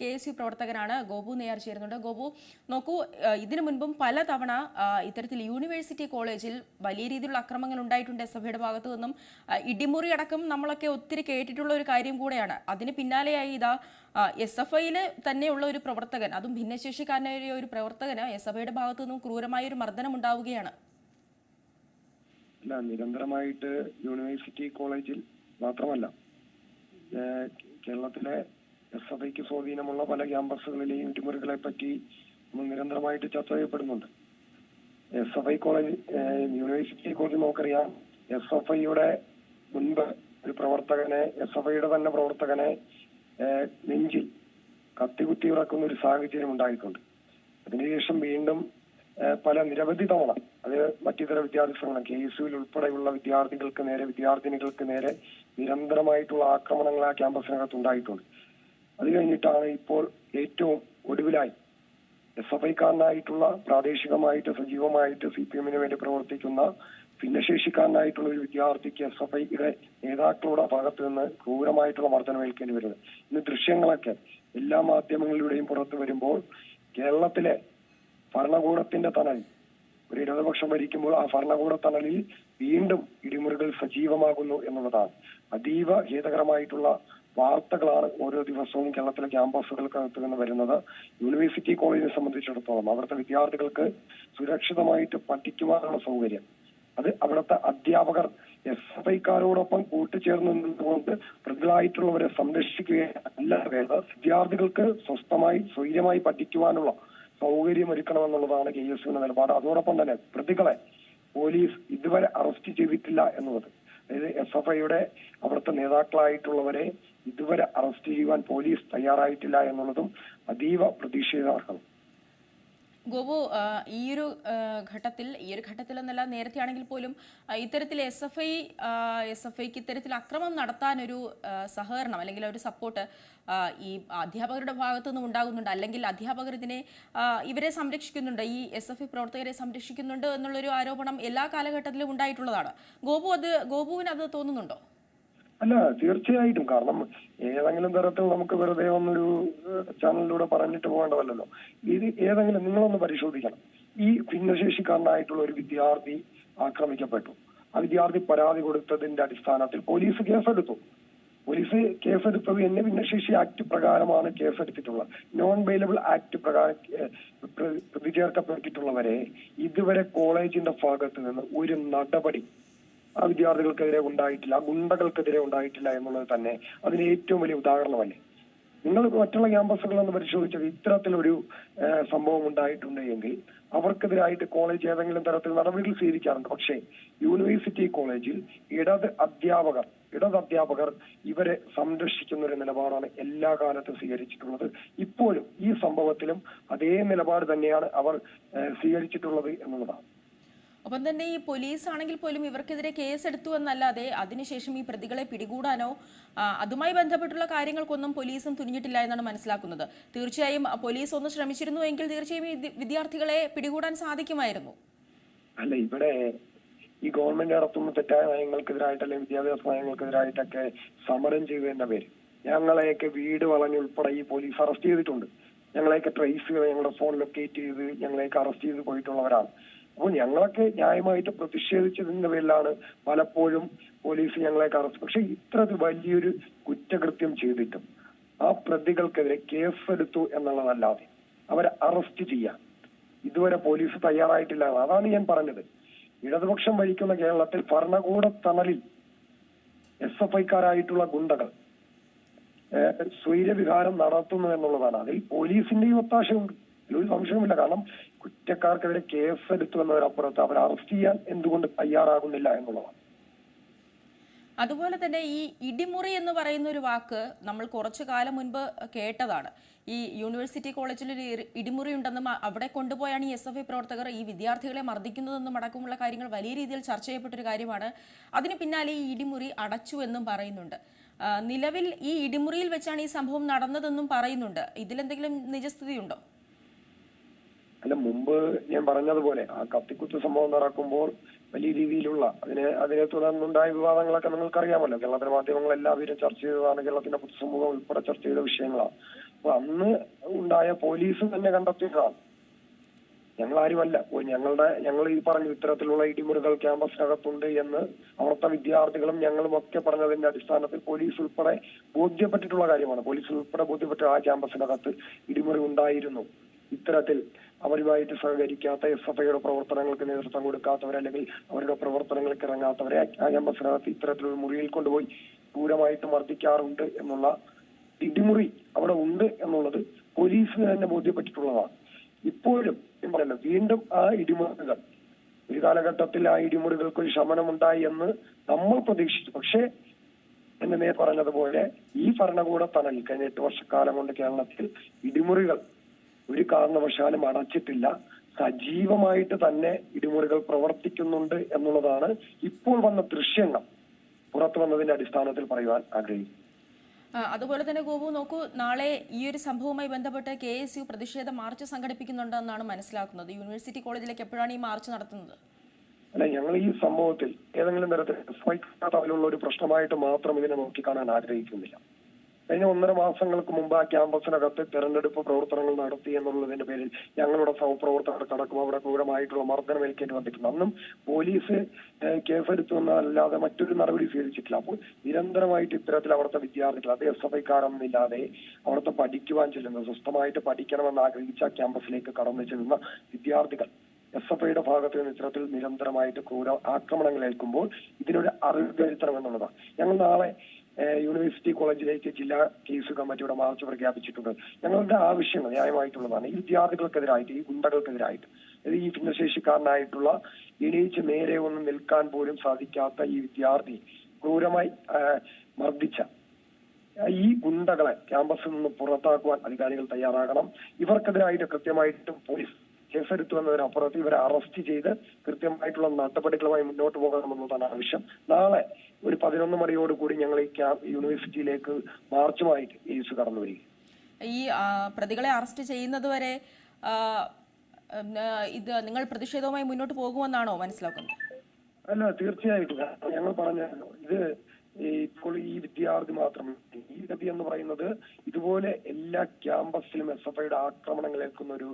K S U പ്രവർത്തകനാണ് ഗോപു നെയ്യാർ ചേരുന്നുണ്ട്. ഗോപു നോക്കൂ ഇതിനു മുൻപും പല തവണ ഇത്തരത്തിൽ യൂണിവേഴ്സിറ്റി കോളേജിൽ വലിയ രീതിയിലുള്ള അക്രമങ്ങൾ ഉണ്ടായിട്ടുണ്ട് എസ് എഫ്ഐയുടെ ഭാഗത്തു നിന്നും. ഇടിമുറി അടക്കം നമ്മളൊക്കെ ഒത്തിരി കേട്ടിട്ടുള്ള ഒരു കാര്യം കൂടെയാണ്. അതിന് പിന്നാലെയായി ഇതാ എസ് എഫ് ഐയിൽ തന്നെയുള്ള ഒരു പ്രവർത്തകൻ അതും ഭിന്നശേഷിക്കാരനായ ഒരു പ്രവർത്തകന് എസ് എഫ് ഐയുടെ ഭാഗത്തു നിന്നും ക്രൂരമായ ഒരു മർദ്ദനം ഉണ്ടാവുകയാണ്. അല്ല നിരന്തരമായിട്ട് യൂണിവേഴ്സിറ്റി കോളേജിൽ മാത്രമല്ല കേരളത്തിലെ ഐക്ക് സ്വാധീനമുള്ള പല ക്യാമ്പസുകളിലെയും ഇടിമുറികളെ പറ്റി നിരന്തരമായിട്ട് ചർച്ച ചെയ്യപ്പെടുന്നുണ്ട്. S F I college university college നമുക്കറിയാം. എസ് എഫ് ഐയുടെ മുൻപ് ഒരു പ്രവർത്തകനെ എസ് എഫ് ഐയുടെ തന്നെ പ്രവർത്തകനെ നെഞ്ചിൽ കത്തികുത്തി ഇറക്കുന്ന ഒരു സാഹചര്യം ഉണ്ടായിട്ടുണ്ട്. അതിനുശേഷം വീണ്ടും പല നിരവധി തവണ അത് മറ്റിതര വിദ്യാർത്ഥി സംഘടന കെ എസ് യുവിൽ ഉൾപ്പെടെയുള്ള വിദ്യാർത്ഥികൾക്ക് നേരെ വിദ്യാർത്ഥിനികൾക്ക് നേരെ നിരന്തരമായിട്ടുള്ള ആക്രമണങ്ങൾ ആ ക്യാമ്പസിനകത്ത് ഉണ്ടായിട്ടുണ്ട്. അത് കഴിഞ്ഞിട്ടാണ് ഇപ്പോൾ ഏറ്റവും ഒടുവിലായി എസ് എഫ് ഐക്കാരനായിട്ടുള്ള പ്രാദേശികമായിട്ട് സജീവമായിട്ട് സി പി എമ്മിന് വേണ്ടി പ്രവർത്തിക്കുന്ന ഭിന്നശേഷിക്കാരനായിട്ടുള്ള ഒരു വിദ്യാർത്ഥിക്ക് എസ് എഫ് ഐയുടെ നേതാക്കളുടെ ഭാഗത്ത് നിന്ന് ക്രൂരമായിട്ടുള്ള മർദ്ദനം ഏൽക്കേണ്ടി വരുന്നത് ഇന്ന് ദൃശ്യങ്ങളൊക്കെ എല്ലാ മാധ്യമങ്ങളിലൂടെയും പുറത്തു വരുമ്പോൾ കേരളത്തിലെ ഭരണകൂടത്തിന്റെ തണൽ ഒരു ഇടതുപക്ഷം ഭരിക്കുമ്പോൾ ആ ഭരണകൂട തണലിൽ വീണ്ടും ഇടിമുറികൾ സജീവമാകുന്നു എന്നുള്ളതാണ്. അതീവ ഖേദകരമായിട്ടുള്ള വാർത്തകളാണ് ഓരോ ദിവസവും കേരളത്തിലെ ക്യാമ്പസുകൾക്കകത്ത് നിന്ന് വരുന്നത്. യൂണിവേഴ്സിറ്റി കോളേജിനെ സംബന്ധിച്ചിടത്തോളം അവിടുത്തെ വിദ്യാർത്ഥികൾക്ക് സുരക്ഷിതമായിട്ട് പഠിക്കുവാനുള്ള സൗകര്യം. അത് അവിടുത്തെ അധ്യാപകർ എസ് എഫ് ഐക്കാരോടൊപ്പം കൂട്ടുചേർന്ന് നിന്നുകൊണ്ട് പ്രതികളായിട്ടുള്ളവരെ സംരക്ഷിക്കുകയല്ല വേണ്ടത് വിദ്യാർത്ഥികൾക്ക് സ്വസ്ഥമായി സ്വൈര്യമായി പഠിക്കുവാനുള്ള സൗകര്യം ഒരുക്കണമെന്നുള്ളതാണ് കെ എസ് യുവിന്റെ നിലപാട്. അതോടൊപ്പം തന്നെ പ്രതികളെ പോലീസ് ഇതുവരെ അറസ്റ്റ് ചെയ്തിട്ടില്ല എന്നുള്ളത്. അതായത് എസ് എഫ് ഐയുടെ അവിടുത്തെ നേതാക്കളായിട്ടുള്ളവരെ ഇതുവരെ അറസ്റ്റ് ചെയ്യുവാൻ പോലീസ് തയ്യാറായിട്ടില്ല എന്നുള്ളതും അതീവ പ്രതീക്ഷിതാർഹം ഗോപു ഈ ഒരു ഘട്ടത്തിൽ ഈ ഒരു ഘട്ടത്തിൽ എന്നല്ല നേരത്തെ ആണെങ്കിൽ പോലും ഇത്തരത്തിൽ S F I S F ഐക്ക് ഇത്തരത്തിൽ അക്രമം നടത്താനൊരു സഹകരണം അല്ലെങ്കിൽ ഒരു സപ്പോർട്ട് ഈ അധ്യാപകരുടെ ഭാഗത്തു നിന്നും ഉണ്ടാകുന്നുണ്ട്. അല്ലെങ്കിൽ അധ്യാപകർ ഇതിനെ ഇവരെ സംരക്ഷിക്കുന്നുണ്ട്. ഈ എസ് എഫ് ഐ പ്രവർത്തകരെ സംരക്ഷിക്കുന്നുണ്ട് എന്നുള്ളൊരു ആരോപണം എല്ലാ കാലഘട്ടത്തിലും ഉണ്ടായിട്ടുള്ളതാണ്. ഗോപു അത് ഗോപുവിന് അത് തോന്നുന്നുണ്ടോ? അല്ല തീർച്ചയായിട്ടും. കാരണം ഏതെങ്കിലും തരത്തിൽ നമുക്ക് വെറുതെ ഒന്നൊരു ചാനലിലൂടെ പറഞ്ഞിട്ട് പോകേണ്ടതല്ലോ ഇത് ഏതെങ്കിലും നിങ്ങളൊന്ന് പരിശോധിക്കണം. ഈ ഭിന്നശേഷിക്കാരനായിട്ടുള്ള ഒരു വിദ്യാർത്ഥി ആക്രമിക്കപ്പെട്ടു. ആ വിദ്യാർത്ഥി പരാതി കൊടുത്തതിന്റെ അടിസ്ഥാനത്തിൽ പോലീസ് കേസെടുത്തു. പോലീസ് കേസെടുത്തത് എന്നെ ഭിന്നശേഷി ആക്ട് പ്രകാരമാണ് കേസെടുത്തിട്ടുള്ളത്. നോൺ ബെയിലബിൾ ആക്ട് പ്രകാരം പ്രതി ചേർക്കപ്പെട്ടിട്ടുള്ളവരെ ഇതുവരെ കോളേജിന്റെ ഭാഗത്ത് നിന്ന് ഒരു നടപടി വിദ്യാർത്ഥികൾക്കെതിരെ ഉണ്ടായിട്ടില്ല ഗുണ്ടകൾക്കെതിരെ ഉണ്ടായിട്ടില്ല എന്നുള്ളത് തന്നെ അതിന് ഏറ്റവും വലിയ ഉദാഹരണമല്ലേ? നിങ്ങൾ മറ്റുള്ള ക്യാമ്പസുകളൊന്ന് പരിശോധിച്ചത് ഇത്തരത്തിലൊരു സംഭവം ഉണ്ടായിട്ടുണ്ട് എങ്കിൽ അവർക്കെതിരായിട്ട് കോളേജ് ഏതെങ്കിലും തരത്തിൽ നടപടികൾ സ്വീകരിക്കാറുണ്ട്. പക്ഷേ യൂണിവേഴ്സിറ്റി കോളേജിൽ ഇടത് അധ്യാപകർ ഇടത് അധ്യാപകർ ഇവരെ സംരക്ഷിക്കുന്ന ഒരു നിലപാടാണ് എല്ലാ കാലത്തും സ്വീകരിച്ചിട്ടുള്ളത്. ഇപ്പോഴും ഈ സംഭവത്തിലും അതേ നിലപാട് തന്നെയാണ് അവർ സ്വീകരിച്ചിട്ടുള്ളത് എന്നുള്ളതാണ്. ഒപ്പം തന്നെ ഈ പോലീസ് ആണെങ്കിൽ പോലും ഇവർക്കെതിരെ കേസ് എടുത്തു എന്നല്ലാതെ അതിനുശേഷം ഈ പ്രതികളെ പിടികൂടാനോ അതുമായി ബന്ധപ്പെട്ടുള്ള കാര്യങ്ങൾക്കൊന്നും പോലീസും തുനിഞ്ഞിട്ടില്ല എന്നാണ് മനസ്സിലാക്കുന്നത്. തീർച്ചയായും പോലീസ് ഒന്ന് ശ്രമിച്ചിരുന്നു എങ്കിൽ തീർച്ചയായും വിദ്യാർത്ഥികളെ പിടികൂടാൻ സാധിക്കുമായിരുന്നു. അല്ല ഇവിടെ ഈ ഗവൺമെന്റ് നടത്തുന്ന തെറ്റായ നയങ്ങൾക്കെതിരായിട്ട് അല്ലെങ്കിൽ വിദ്യാഭ്യാസ നയങ്ങൾക്കെതിരായിട്ടൊക്കെ സമരം ചെയ്തതിന്റെ പേര്. ഞങ്ങളെയൊക്കെ വീട് വളഞ്ഞുൾപ്പെടെ ഈ പോലീസ് അറസ്റ്റ് ചെയ്തിട്ടുണ്ട്. ഞങ്ങളെയൊക്കെ ട്രേസ് ചെയ്ത് ഞങ്ങളുടെ ഫോൺ ലൊക്കേറ്റ് ചെയ്ത് ഞങ്ങളെയൊക്കെ അറസ്റ്റ് ചെയ്ത് പോയിട്ടുള്ളവരാണ്. അപ്പോൾ ഞങ്ങളൊക്കെ ന്യായമായിട്ട് പ്രതിഷേധിച്ചതിന്റെ പേരിലാണ് പലപ്പോഴും പോലീസ് ഞങ്ങളെ അറസ്റ്റ് പക്ഷെ ഇത്ര വലിയൊരു കുറ്റകൃത്യം ചെയ്തിട്ടും ആ പ്രതികൾക്കെതിരെ കേസെടുത്തു എന്നുള്ളതല്ലാതെ അവരെ അറസ്റ്റ് ചെയ്യാൻ ഇതുവരെ പോലീസ് തയ്യാറായിട്ടില്ല അതാണ് ഞാൻ പറഞ്ഞത്. ഇടതുപക്ഷം ഭരിക്കുന്ന കേരളത്തിൽ ഭരണകൂട തണലിൽ എസ് എഫ് ഐക്കാരായിട്ടുള്ള ഗുണ്ടകൾ സ്വൈര്യവിഹാരം നടത്തുന്നു എന്നുള്ളതാണ്. അതിൽ പോലീസിന്റെയും ഒത്താശയുണ്ട്. ഒരു സംശയവുമില്ല കാരണം കുറ്റക്കാർക്കെതിരെ കേസെടുത്തു എന്നതിനപ്പുറത്ത് അവർ അറസ്റ്റ് ചെയ്യാൻ എന്തുകൊണ്ട് തയ്യാറാകുന്നില്ല എന്നുള്ളതാണ്. അതുപോലെ തന്നെ ഈ ഇടിമുറി എന്ന് പറയുന്ന ഒരു വാക്ക് നമ്മൾ കുറച്ചു കാലം മുൻപ് കേട്ടതാണ്. ഈ യൂണിവേഴ്സിറ്റി കോളേജിൽ ഒരു ഇടിമുറി ഉണ്ടെന്നും അവിടെ കൊണ്ടുപോയാണ് ഈ എസ് എഫ് ഐ പ്രവർത്തകർ ഈ വിദ്യാർത്ഥികളെ മർദ്ദിക്കുന്നതെന്നും അടക്കമുള്ള കാര്യങ്ങൾ വലിയ രീതിയിൽ ചർച്ച ചെയ്യപ്പെട്ടൊരു കാര്യമാണ്. അതിന് പിന്നാലെ ഈ ഇടിമുറി അടച്ചു എന്നും പറയുന്നുണ്ട്. നിലവിൽ ഈ ഇടിമുറിയിൽ വെച്ചാണ് ഈ സംഭവം നടന്നതെന്നും പറയുന്നുണ്ട്. ഇതിലെന്തെങ്കിലും നിജസ്ഥിതിയുണ്ടോ? അല്ല മുമ്പ് ഞാൻ പറഞ്ഞതുപോലെ ആ കത്തിക്കുത്ത് സംഭവം നടക്കുമ്പോൾ വലിയ രീതിയിലുള്ള അതിനെ അതിനെ തുടർന്നുണ്ടായ വിവാദങ്ങളൊക്കെ നിങ്ങൾക്കറിയാമല്ലോ. കേരളത്തിലെ മാധ്യമങ്ങൾ എല്ലാവരും ചർച്ച ചെയ്തതാണ് കേരളത്തിന്റെ പൊതുസമൂഹം ഉൾപ്പെടെ ചർച്ച ചെയ്ത വിഷയങ്ങളാണ്. അപ്പൊ അന്ന് ഉണ്ടായ പോലീസ് തന്നെ കണ്ടെത്തിയതാണ്. ഞങ്ങൾ ആരുമല്ല ഞങ്ങളുടെ ഞങ്ങൾ ഈ പറഞ്ഞു ഇത്തരത്തിലുള്ള ഇടിമുറികൾ ക്യാമ്പസിനകത്തുണ്ട് എന്ന് അവിടുത്തെ വിദ്യാർത്ഥികളും ഞങ്ങളും ഒക്കെ പറഞ്ഞതിന്റെ അടിസ്ഥാനത്തിൽ പോലീസ് ഉൾപ്പെടെ ബോധ്യപ്പെട്ടിട്ടുള്ള കാര്യമാണ്. പോലീസ് ഉൾപ്പെടെ ബോധ്യപ്പെട്ട ആ ക്യാമ്പസിനകത്ത് ഇടിമുറി ഉണ്ടായിരുന്നു. ഇത്തരത്തിൽ അവരുമായിട്ട് സഹകരിക്കാത്ത എസ് എഫ് ഐയുടെ പ്രവർത്തനങ്ങൾക്ക് നേതൃത്വം കൊടുക്കാത്തവർ അല്ലെങ്കിൽ അവരുടെ പ്രവർത്തനങ്ങൾക്ക് ഇറങ്ങാത്തവരെ ക്യാമ്പസിനകത്ത് ഇത്തരത്തിലൊരു മുറിയിൽ കൊണ്ടുപോയി ക്രൂരമായിട്ട് മർദ്ദിക്കാറുണ്ട് എന്നുള്ള ഇടിമുറി അവിടെ ഉണ്ട് എന്നുള്ളത് പോലീസിന് തന്നെ ബോധ്യപ്പെട്ടിട്ടുള്ളതാണ്. ഇപ്പോഴും ഞാൻ പറയുന്നത് വീണ്ടും ആ ഇടിമുറികൾ ഒരു കാലഘട്ടത്തിൽ ആ ഇടിമുറികൾക്ക് ഒരു ശമനമുണ്ടായി എന്ന് നമ്മൾ പ്രതീക്ഷിച്ചു. പക്ഷേ എന്നെ പറഞ്ഞതുപോലെ ഈ ഭരണകൂട തണൽ കഴിഞ്ഞ എട്ട് വർഷക്കാലം കൊണ്ട് കേരളത്തിൽ ഇടിമുറികൾ ഒരു കാരണവശാലും അടച്ചിട്ടില്ല. സജീവമായിട്ട് തന്നെ ഇടിമുറികൾ പ്രവർത്തിക്കുന്നുണ്ട് എന്നുള്ളതാണ് ഇപ്പോൾ വന്ന ദൃശ്യങ്ങൾ. പുറത്തു വന്നതിന്റെ അടിസ്ഥാനത്തിൽ പറയുവാൻ ആഗ്രഹിക്കുന്നു. അതുപോലെ തന്നെ ഗോപു നോക്കൂ നാളെ ഈ ഒരു സംഭവവുമായി ബന്ധപ്പെട്ട് കെ എസ് യു പ്രതിഷേധ മാർച്ച് സംഘടിപ്പിക്കുന്നുണ്ടെന്നാണ് മനസ്സിലാക്കുന്നത്. യൂണിവേഴ്സിറ്റി കോളേജിലേക്ക് എപ്പോഴാണ് ഈ മാർച്ച് നടത്തുന്നത്? അല്ല ഞങ്ങൾ ഈ സംഭവത്തിൽ ഏതെങ്കിലും തരത്തിൽ തമ്മിലുള്ള ഒരു പ്രശ്നമായിട്ട് മാത്രം ഇതിനെ നോക്കിക്കാണാൻ ആഗ്രഹിക്കുന്നില്ല. കഴിഞ്ഞ ഒന്നര മാസങ്ങൾക്ക് മുമ്പ് ആ ക്യാമ്പസിനകത്ത് തെരഞ്ഞെടുപ്പ് പ്രവർത്തനങ്ങൾ നടത്തി എന്നുള്ളതിന്റെ പേരിൽ ഞങ്ങളുടെ സഹപ്രവർത്തകർ കടക്കും. അവിടെ ക്രൂരമായിട്ടുള്ള മർദ്ദനം ഏൽക്കേണ്ടി വന്നിട്ടുണ്ട്. അന്നും പോലീസ് കേസെടുത്തു എന്നല്ലാതെ മറ്റൊരു നടപടി സ്വീകരിച്ചിട്ടില്ല. അപ്പോൾ നിരന്തരമായിട്ട് ഇത്തരത്തിൽ അവിടുത്തെ വിദ്യാർത്ഥികൾ അത് എസ് എഫ് ഐക്കാരൊന്നുമില്ലാതെ അവിടുത്തെ പഠിക്കുവാൻ ചെല്ലുന്ന സ്വസ്ഥമായിട്ട് പഠിക്കണമെന്ന് ആഗ്രഹിച്ച ക്യാമ്പസിലേക്ക് കടന്നു ചെല്ലുന്ന വിദ്യാർത്ഥികൾ. എസ് എഫ് ഐയുടെ ഭാഗത്ത് നിന്ന് ഇത്തരത്തിൽ നിരന്തരമായിട്ട് ക്രൂര ആക്രമണങ്ങൾ ഏൽക്കുമ്പോൾ ഇതിനൊരു അറിവ് വരുത്തണം എന്നുള്ളതാണ്. ഞങ്ങൾ നാളെ യൂണിവേഴ്സിറ്റി കോളേജിലേക്ക് ജില്ലാ കേസ് കമ്മിറ്റിയുടെ മാർച്ച് പ്രഖ്യാപിച്ചിട്ടുണ്ട്. ഞങ്ങളുടെ ആവശ്യങ്ങൾ ന്യായമായിട്ടുള്ളതാണ്. ഈ വിദ്യാർത്ഥികൾക്കെതിരായിട്ട് ഈ ഗുണ്ടകൾക്കെതിരായിട്ട് ഈ ഭിന്നശേഷിക്കാരനായിട്ടുള്ള എണീച്ച് നേരെ ഒന്നും നിൽക്കാൻ പോലും സാധിക്കാത്ത ഈ വിദ്യാർത്ഥി ക്രൂരമായി മർദ്ദിച്ച ഈ ഗുണ്ടകളെ ക്യാമ്പസിൽ നിന്ന് പുറത്താക്കുവാൻ അധികാരികൾ തയ്യാറാകണം. ഇവർക്കെതിരായിട്ട് കൃത്യമായിട്ടും പോലീസ് കേസെടുത്തു എന്നതിനപ്പുറത്ത് ഇവരെ അറസ്റ്റ് ചെയ്ത് കൃത്യമായിട്ടുള്ള നടപടികളുമായി മുന്നോട്ട് പോകണമെന്നതാണ് ആവശ്യം. നാളെ ഒരു പതിനൊന്ന് മണിയോടുകൂടി ഞങ്ങൾ ഈ ക്യാമ്പ് യൂണിവേഴ്സിറ്റിയിലേക്ക് മാർച്ചുമായി കേസ് കടന്നു വരിക ഈ പ്രതികളെ അറസ്റ്റ് ചെയ്യുന്നതുവരെ വരെ ഇത് നിങ്ങൾ പ്രതിഷേധവുമായി മുന്നോട്ട് പോകുമെന്നാണോ മനസ്സിലാക്കുന്നത്? അല്ല തീർച്ചയായിട്ടും. ഞങ്ങൾ പറഞ്ഞല്ലോ ഇത് ഇപ്പോൾ ഈ വിദ്യാർത്ഥി മാത്രമല്ല ഈ ഗതി എന്ന് പറയുന്നത് ഇതുപോലെ എല്ലാ ക്യാമ്പസിലും എസ് എഫ് ഐയുടെ ആക്രമണങ്ങൾ ഏൽക്കുന്ന ഒരു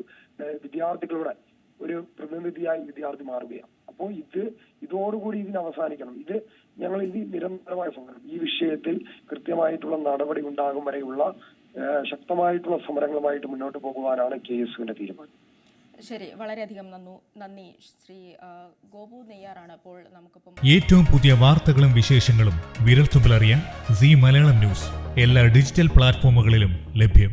വിദ്യാർത്ഥികളുടെ ഒരു പ്രതിനിധിയായി വിദ്യാർത്ഥി മാറുകയാണ്. അപ്പോൾ ഇത് ഇതോടുകൂടി ഇതിന് അവസാനിക്കണം. ഇത് ഞങ്ങൾ ഇനി നിരന്തരമായ സമരം. ഈ വിഷയത്തിൽ കൃത്യമായിട്ടുള്ള നടപടി ഉണ്ടാകും വരെയുള്ള ശക്തമായിട്ടുള്ള സമരങ്ങളുമായിട്ട് മുന്നോട്ട് പോകുവാനാണ് കെ എസ് തീരുമാനം. ശരി വളരെയധികം നന്ദു. ശ്രീ ഗോപു നെയ്യാറാണ് ഇപ്പോൾ നമുക്കിപ്പം ഏറ്റവും പുതിയ വാർത്തകളും വിശേഷങ്ങളും വിരൽത്തുമ്പിലറിയാൻ സി മലയാളം ന്യൂസ്. എല്ലാ ഡിജിറ്റൽ പ്ലാറ്റ്ഫോമുകളിലും ലഭ്യം.